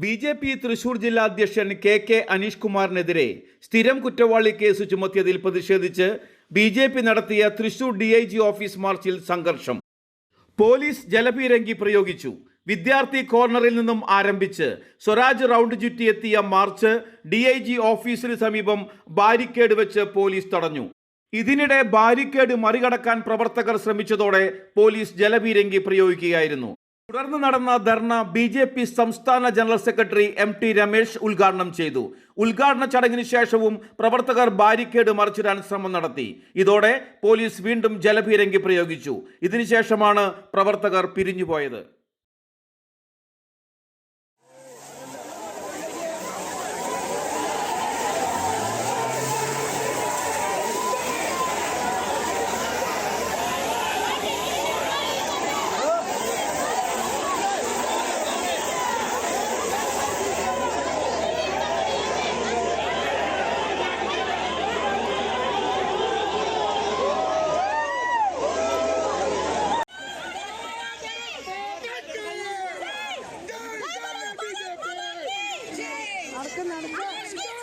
B J P Thrissur ജില്ലാ അധ്യക്ഷൻ K K Aneesh കുമാറിനെതിരെ സ്ഥിരം കുറ്റവാളി കേസ് ചുമത്തിയതിൽ പ്രതിഷേധിച്ച് ബി ജെ പി നടത്തിയ Thrissur D I G office മാർച്ചിൽ സംഘർഷം. പോലീസ് ജലപീരങ്കി പ്രയോഗിച്ചു. വിദ്യാർത്ഥി കോർണറിൽ നിന്നും ആരംഭിച്ച് സ്വരാജ് റൗണ്ട് ചുറ്റിയെത്തിയ മാർച്ച് ഡി ഐ ജി ഓഫീസിന് സമീപം ബാരിക്കേഡ് വെച്ച് പോലീസ് തടഞ്ഞു. ഇതിനിടെ ബാരിക്കേഡ് മറികടക്കാൻ പ്രവർത്തകർ ശ്രമിച്ചതോടെ പോലീസ് ജലപീരങ്കി പ്രയോഗിക്കുകയായിരുന്നു. തുടർന്ന് നടന്ന ധർണ ബി ജെ പി സംസ്ഥാന general secretary M T Ramesh ഉദ്ഘാടനം ചെയ്തു. ഉദ്ഘാടന ചടങ്ങിന് ശേഷവും പ്രവർത്തകർ ബാരിക്കേഡ് മറിച്ചിടാൻ ശ്രമം നടത്തി. ഇതോടെ പോലീസ് വീണ്ടും ജലഭീരങ്കി പ്രയോഗിച്ചു. ഇതിനുശേഷമാണ് പ്രവർത്തകർ പിരിഞ്ഞുപോയത്. Good night.